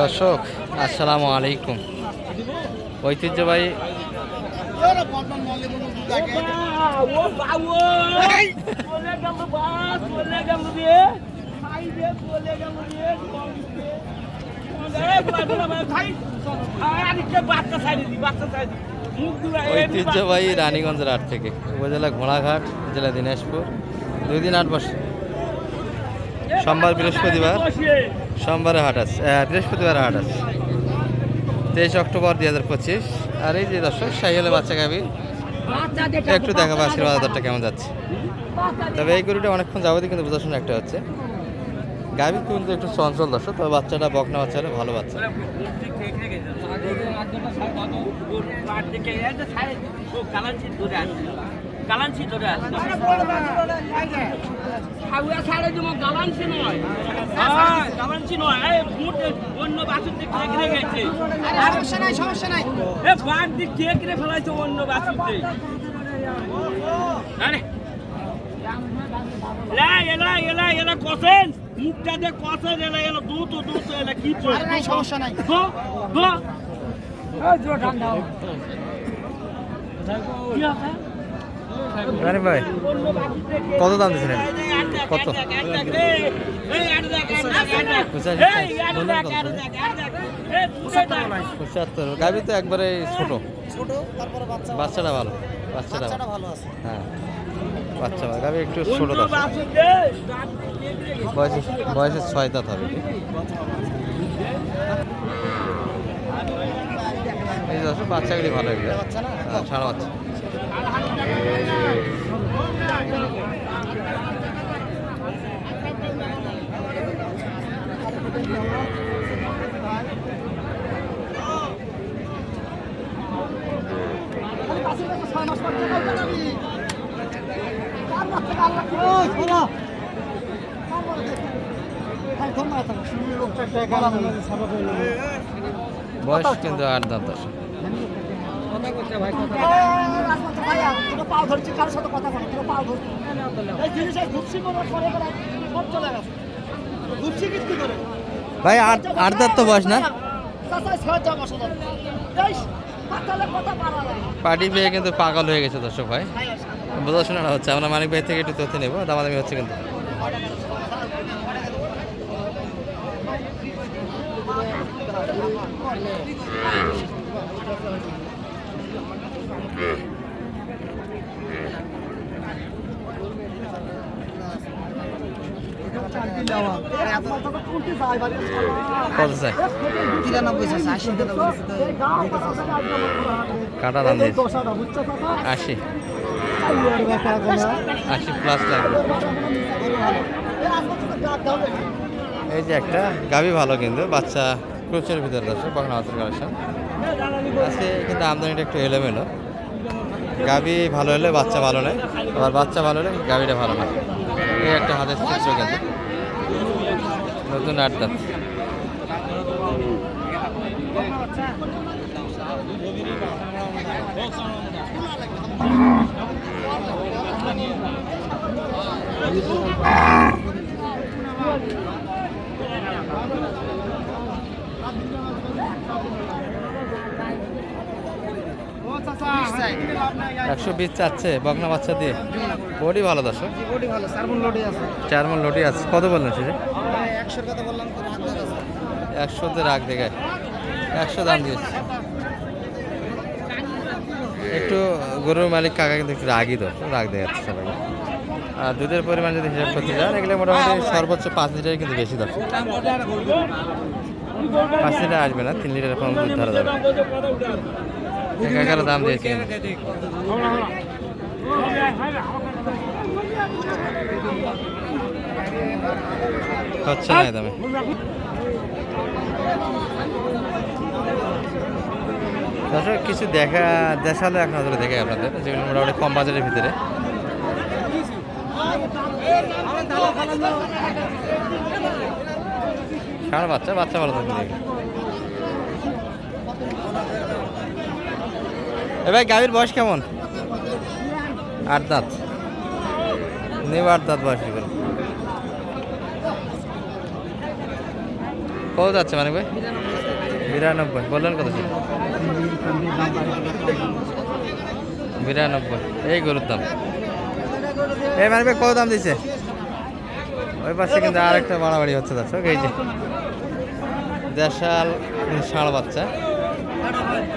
দর্শক, আসসালামু আলাইকুম। ঐতিহ্যবাহী ঐতিহ্যবাহী রানীগঞ্জের হাট থেকে, উপজেলা ঘোড়াঘাট জেলা দিনাজপুর। দুই দিন আট বসে সোমবার বৃহস্পতিবার। সোমবারে হাট আছে বৃহস্পতিবার হাট আছে। তেইশ অক্টোবর দুই হাজার পঁচিশ। আর এই যে দর্শক সাইকেলের বাচ্চা গাবি একটু দেখাবো আশীর্বাদ বাজারটা কেমন যাচ্ছে। তবে এই গরুটা অনেকক্ষণ যাবতীয় কিন্তু বোঝাশোনা একটা হচ্ছে। গাভি কিন্তু একটু চঞ্চল দর্শক, তবে বাচ্চাটা বকনা বাচ্চা হলে ভালো বাচ্চা। গালান্সি ধরে আছে হাউয়া ছাড়ে নয়। হ্যাঁ, নয়। এই বুট অন্য বাছুর দিক থেকে কিনে গেছে। সমস্যা নাই সমস্যা নাই। এ বার দিক থেকে কিনে ফেলাইছে অন্য বাছুর দিক আরে। এলা এলা এলা এলা কসেন। মুখটা দিয়ে কসেন এলা এলা দুধ দুধ এলা কি সমস্যা নাই। গো গো কি আছে? রানি ভাই, কত দাম এটা? কত? পঁচাত্তর। গাভি তো একবারে ছোট। বাচ্চাটা ভালো বাচ্চাটা ভালো। হ্যাঁ। বাচ্চা গাভি একটু ছোট বয়সে বয়সে ছয় দাঁত হবে। এই বাচ্চাগুলি ভালো এগুলো। বাচ্চা। Boş kendi ardadır. না? হ্যাঁ, সারা বাচ্চা বয়স কিন্তু আট দাঁত দশ ভাই আট আট দাঁত তো বয়স না? পার্টি পেয়ে কিন্তু পাগল হয়ে গেছে দর্শক ভাই। বোঝাশোনা হচ্ছে। আমরা মানিক ভাই থেকে একটু তথ্য নেব। দামাদামি হচ্ছে কিন্তু। কত চাই আশি। আশি প্লাস লাগবে। এই যে একটা, গাভি ভালো কিন্তু, বাচ্চা ক্রোচের ভিতরে আছে কখনো হাতের কালেকশন আজকে কিন্তু আমদানিটা একটু এলোমেলো। গাভি ভালো হলে বাচ্চা ভালো নয়, আবার বাচ্চা ভালো হলে গাভিটা ভালো নয় এই একটা হাতের চিত্র কিন্তু। নতুন আট দাঁত একশো বিশ চাচ্ছে, বকনা বাচ্চা দিয়ে। বডি ভালো দর্শক? চার মন লটি আছে, কত বললেন সেটা? একশোতে রাগ দেখায়, একশো দাম দিয়েছে। একটু গরুর মালিক কাকা কিন্তু একটু রাগই তো, রাগ দেখাচ্ছে সবাই আর দুধের পরিমাণ যদি হিসাব করতে যান, এগুলো মোটামুটি সর্বোচ্চ পাঁচ লিটার কিন্তু বেশি দরকার পাঁচ লিটার আসবে না, তিন লিটার কম দুধ ধরা যাবে। দাম দিয়েছে। হচ্ছে না কিছু দেখা দেখাল এক নজরে দেখে আপনাদের, যেগুলো মোটামুটি কম বাজারের ভিতরে। সারা বাচ্চা বাচ্চা ভালো থাকবে। এ ভাই, গাভীর বয়স কেমন? আট দাঁত। নেব আট দাঁত বয়স করে? কত যাচ্ছে মানে ভাই? বিরানব্বই। বললেন কত ছিল? বিরানব্বই। এই গরুর দাম। এই মানে ভাই, কত দাম দিছে? ওই পাশে কিন্তু আর একটা বাড়াবাড়ি হচ্ছে দর্শক এই যে। দেশাল ষাঁড় বাচ্চা এই যে।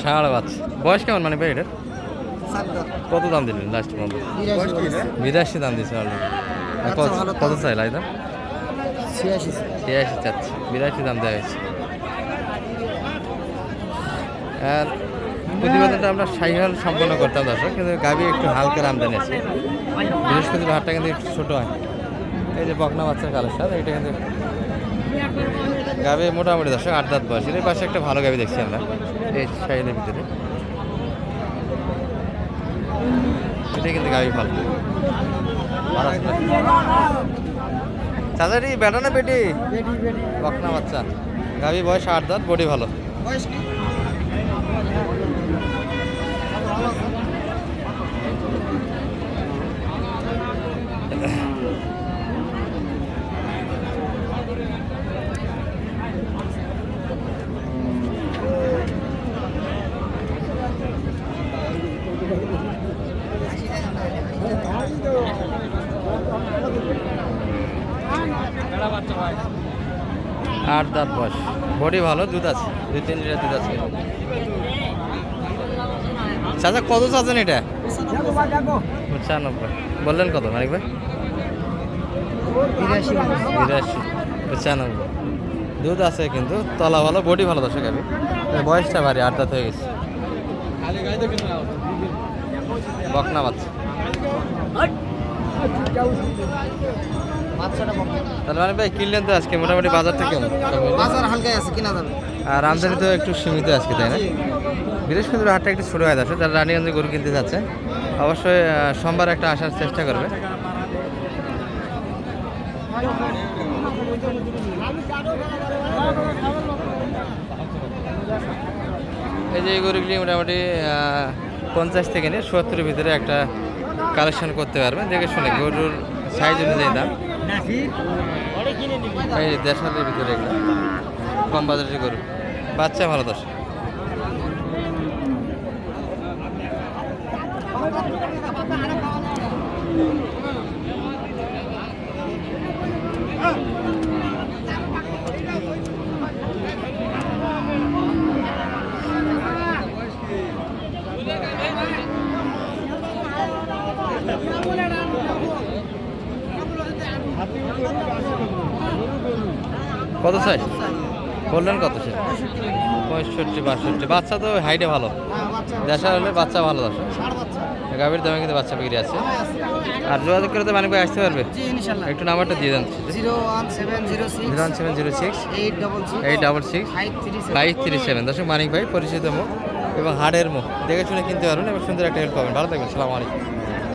ষাঁড় বাচ্চা বয়স কেমন মানে ভাই কত দাম দিলেন লাস্ট পর্যন্ত বিরাশি দাম দিয়েছে কত। চাই লাই দাম? ছিয়াশি ছিয়াশি চাচ্ছে। বিরাশি দাম দেওয়া হয়েছে। আর প্রতিবেদনটা আমরা সাইহাল সম্পন্ন করতাম, দর্শক। কিন্তু গাভি একটু হালকা আমদানি আছে। বৃহস্পতিবার হাটটা কিন্তু একটু ছোটো হয়। এই যে বকনা বাচ্চার কালেকশন এটা কিন্তু গাভি মোটামুটি দর্শক আট দাঁত বয়স এর পাশে একটা ভালো গাভি দেখছি আমরা, এই সাইডের ভিতরে। এটা কিন্তু গাভি ভালো। চাচারি বেটা না পেটি বকনা বাচ্চা। গাভি বয়স আট দাঁত, বডি ভালো। আট দাঁত বয়স। বডি ভালো দুধ আছে? দুই তিন লিটার দুধ আছে। চাচা কত চাচ্ছেন এটা? পঁচানব্বই। বললেন কত মানিক ভাই? বিরাশি বিরাশি পঁচানব্বই। দুধ আছে কিন্তু তলা ভালো বডি ভালো দর্শক আমি বয়সটা ভারী আট দাঁত হয়ে গেছে। বকনা বাচ্চা। বড়। তাহলে মানে ভাই কিনলেন তো আজকে মোটামুটি বাজার থেকে কেমন? বাজার হালকায় আছে কিনা যাবে। আর আমদানি তো একটু সীমিত আজকে তাই না? বৃহস্পতিবার হাটটা একটু ছোটো হয়ে যাচ্ছে যারা রানীগঞ্জে গরু কিনতে যাচ্ছে অবশ্যই সোমবার একটা আসার চেষ্টা করবে। এই যে গরুগুলি মোটামুটি পঞ্চাশ থেকে নিয়ে সত্তরের ভিতরে একটা কালেকশন করতে পারবে দেখে শুনে গরুর সাইজ অনুযায়ী দাম। এই যে দেড়শালের ভিতরে এগুলো। কম বাজারে গরু। বাচ্চা ভালো দশ কত সাইজ বললেন কত সাইজ পঁয়ষট্টি বাষট্টি। বাচ্চা তো হাইটে ভালো। দেশা হলে বাচ্চা ভালো দশ গাভীর দামে কিন্তু বাচ্চা বিক্রি আছে। আর যোগাযোগ করে তো মানিক ভাই আসতে পারবে? একটু নাম্বারটা দিয়ে দেন। Zero one seven zero six eight double six five three seven. দর্শক মানিক ভাই পরিচিত মুখ এবং হাড়ের মুখ। দেখে শুনে কিনতে পারবেন এবং সুন্দর একটা হেল্প পাবেন। ভালো থাকবেন। সালাম আলাইকুম।